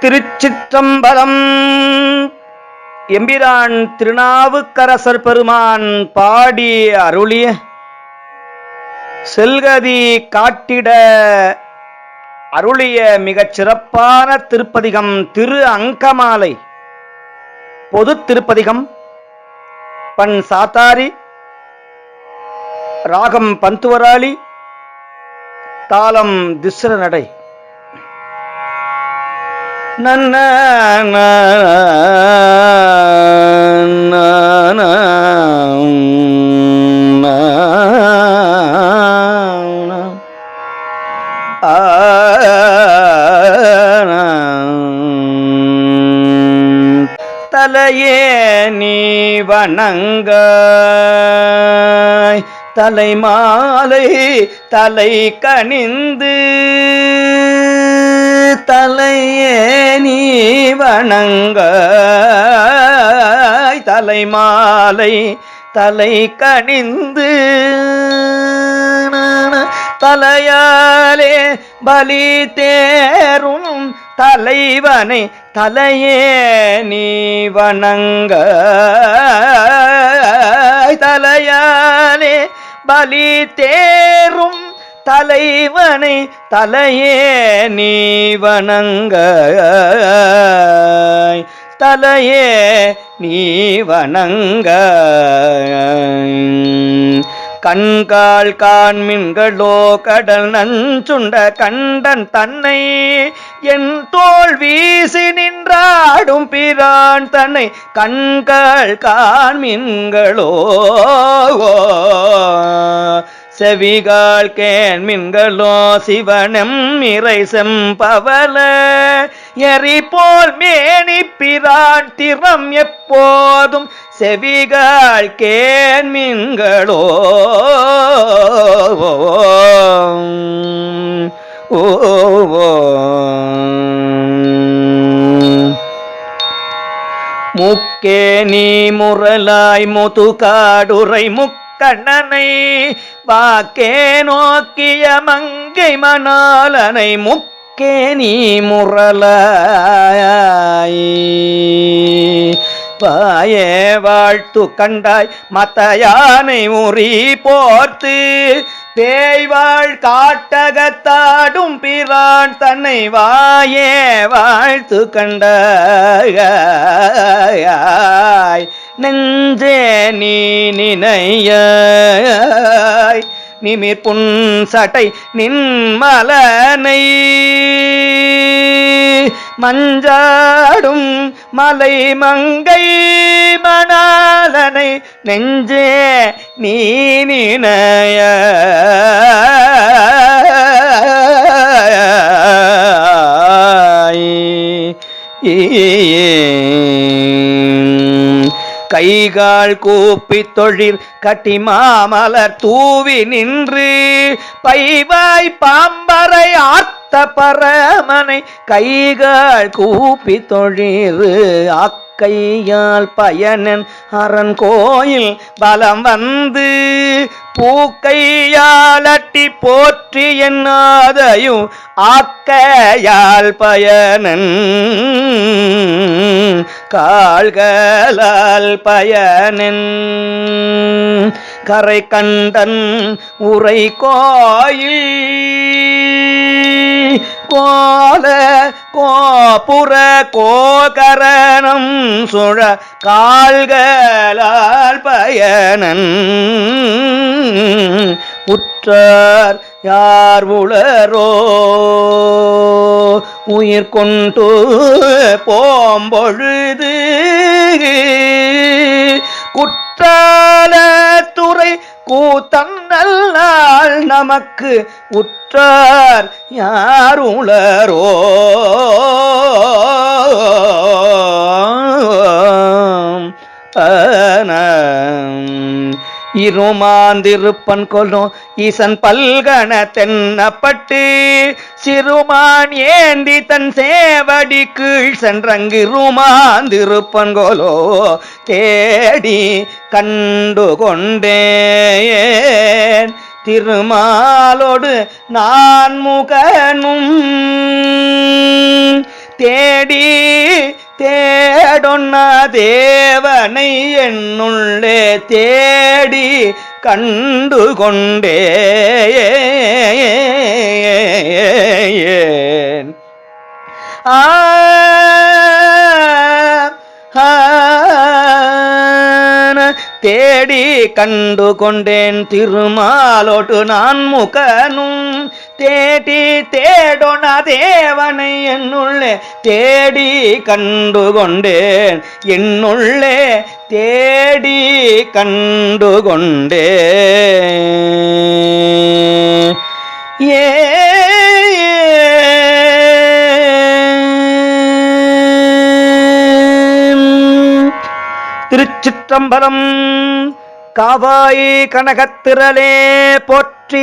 திருச்சிற்றம்பலம். எம்பிரான் திருநாவுக்கரசர் பெருமான் பாடி அருளிய செல்கதி காட்டிட அருளிய மிகச் சிறப்பான திருப்பதிகம் திரு அங்கமாலை. பொது திருப்பதிகம் பண் சாத்தாரி ராகம் பந்துவராளி தாளம் திஸ்ர நடை நன்ன ah, தலையே நீ வணங்க தலைமாலை தலை கணிந்து தலையே நீ வணங்க தலைமாலை தலை கணிந்து தலையாலே பலி தேரும் தலைவனை. தலையே நீ வணங்க தலையாலே பலி தேரும் தலைவனை தலையே நீ வணங்க தலையே நீ வணங்க கண்கால் காண்மின்களோ கடல் நஞ்சுண்ட கண்டன் தன்னை என் தோல் வீசி நின்றாடும் பிரான் தன்னை கண்கள் காண்மின்களோ செவிகால் கேண்மின்களோ சிவனம் இறைசம் பவல எரி போல் மேனி பிரான் திறம் எப்போதும் செவிகால் கேண்மின்களோ ஓ முக்கே நீ முரலாய் முதுகாடுரை முக்கண்ணனை. வாக்கே நோக்கிய மங்கை மணாலனை முக்கே நீ முரலாய் பாயே வாழ்த்து கண்டாய் மத்த யானை உரி போர்த்து. பேய்வாள் காட்டகத்தாடும் பிரான் தன்னை வாயே வாழ்த்து கண்டாய் நெஞ்சே நீ நினையாய் நிமிர் புன் சட்டை நின்மலனை மஞ்சாடும் மலை மங்கை மணாலனை நெஞ்சே நீ நினைய கைகால் கூப்பி தொழில் கட்டி மாமலர் தூவி நின்று பைவாய் பாம்பரை ஆர்த்த பரமனை கைகால் கூப்பி தொழில் அக்கையால் பயனன் அரண் கோயில் பலம் வந்து பூக்கையாலட்டி போற்றி என்னாதையும் ஆக்கையால் பயனன். கால்களால் பயனின். கரை கண்டன் உரை கோயில். கோல கோபுர கோகரணம் சுழ கால்களால் பயனன். உற்றார் யார் உளரோ? உயிர் கொண்டு போம்பொழுது குற்றால துறை கூத்தன் நமக்கு உற்றார் யார் இருமாந்திருப்பன் கொல்லும் ஈசன் பல்கண தென்னப்பட்டு சிறுமான் ஏந்தி தன் சேவடி கீழ் சென்றங்கு இருமாந்திருப்பன் கோலோ. தேடி கண்டு கொண்டேன் திருமாலோடு நான் முகனும். தேடி தேடொன்ன தேவனை என்னுள்ளே தேடி கண்டு கொண்டே. ஆ தேடி கண்டு கொண்டேன் திருமாலோட்டு நான் முகனும் தேடி தேடொன தேவனை என்னுள்ளே தேடி கண்டு கொண்டேன் என்னுள்ளே தேடி கண்டு கொண்டே ஏ. திருச்சிற்றம்பலம் காவாய் கனகத்திரளே போற்றி